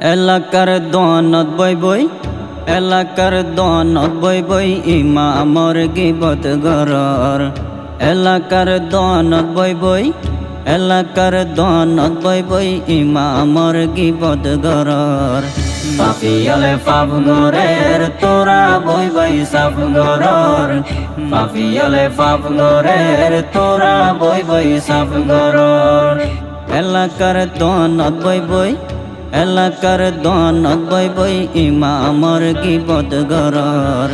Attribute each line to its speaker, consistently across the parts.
Speaker 1: এলাকার দনত বই বই, এলাকার দনত বই বই ইমামর গিবত গরর। এলাকার দনত বই বই, এলাকার দনত বই বই ইমামর গিবত গরর। পাপিয়ালে ফাব গরের, তোরা বই বই সাফ গরর। পাপিয়ালে ফাব গরের, তোরা বই বই সাফ গরর। এলাকার দনত বই বই এলাকার দনত বই বই ইমামর গিবত গরর।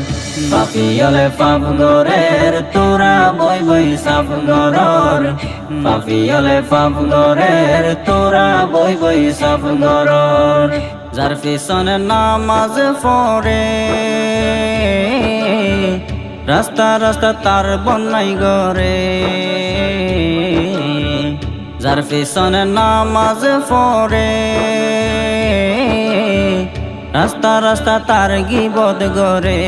Speaker 1: পাপিয়ালে ফাব গরের তোরা বই বই সাফ গরর। পাপিয়ালে ফাব গরের তোরা বই বই সাফ গরর। যার পিছনে নামাজ পড়ে রাস্তা রাস্তা তার বন্যাই গরে যার পিছনে নামাজ পড়ে। রাস্তা রাস্তা তার গিবদ গরে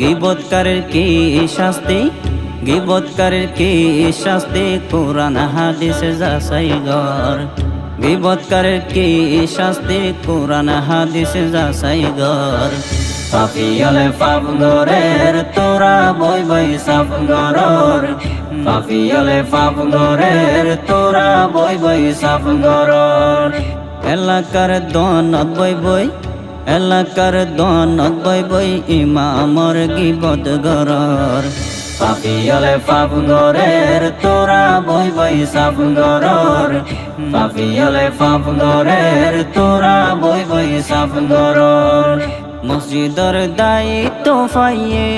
Speaker 1: গিবৎকারের কি শাস্তি? গিবৎকারের কি শাস্তি? কোরআন, হাদিস, যাচাই গর গিবৎকারের কি শাস্তি? কোরআন, হাদিস, যাচাই গর পাপিয়ালে পাপ গরের তোরা বই বই সাফ গরর পাপিয়ালে ফাব গরের তোরা বই বই সাফ গরর এলাকার দনত বই বই, এলাকার দনত বই বই ইমামর গিবত গরর পাপিয়ালে ফাব গরের তোরা বই বই সাফ গরর পাপিয়ালে ফাব গরের তোরা বই বই সাফ গরর মসজিদর দায়িত্ব পাইয়ে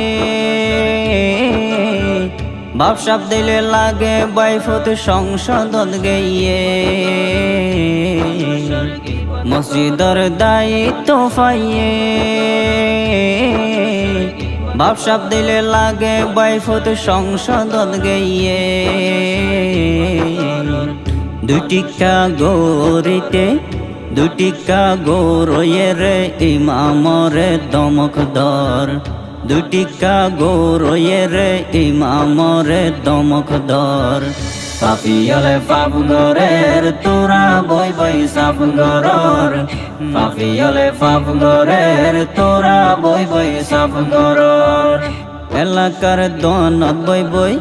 Speaker 1: বাপসাপ দিলে লাগে বাইফত সংসদত গেয়ে মসজিদর দায়িত্ব পাইয়ে। বাপসাপ দিলে লাগে বাইফত সংসদত গইয়ে। দুটি গরিতে দুটি গৌরয়ের ইমামরে দমক দর দুটি গৌরয়ের ইমামরে দমক দর। পাপিয়ালে ফাব গরের তোরা বই বই সাফ গরর পাপিয়ালে ফাব গরের তোরা বই বই সাফ গরর এলাকার দনত বই বই,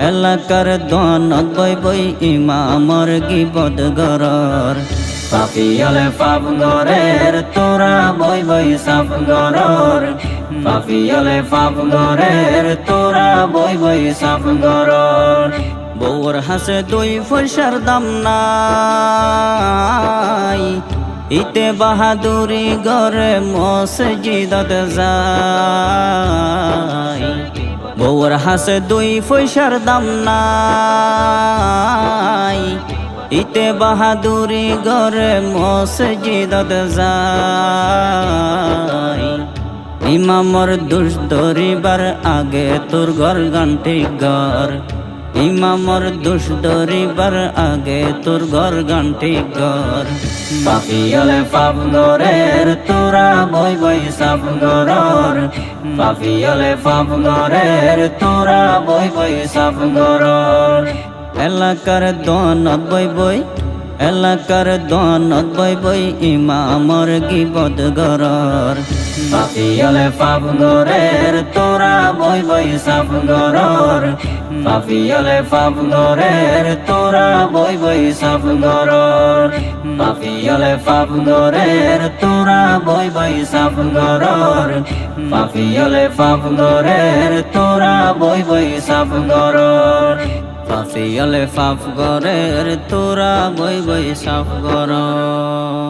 Speaker 1: এলাকার দনত বই বই ইমামর গিবদ গরর। পাপিয়ালে ফাব গরের তোরা বই বই সাফ গরর পাপিয়ালে গরের, তোরা বই বই সাফ গরর। বউর হাসে দুই পয়সার দাম নাই। ইতে বাহাদুরি গরে মসজিদত যায় বউর হাসে দুই পয়সার দাম নাই। ইতে বাহাদুরি গরে মসজিদত যায় ইমামর দুষ ধরিবার আগে তোর ঘর গান্টি ঘর ইমামর দুষ ধরিবার আগে তোর ঘর গান্টি ঘর পাপিয়ালে ফাব গরের তোরা বই বই সাব গরর পাপিয়ালে ফাব গরের তোরা বই বই সাব গরর এলাকার দনত বই বই এলাকার দনত বই বই ইমামর গিবদ গরর। পাপিয়ালে ফাব গরের, তোরা বই বই সাফ গরর। পাপিয়ালে ফাব গরের, তোরা বই বই সাফ গরর। পাপিয়ালে ফাব গরের, তোরা বই বই সাফ গরর। পাপিয়ালে ফাব গরের, তোরা বই বই সাফ গরর। পাপিয়ালে ফাফ গরের তোরা বই বই সাফ গরর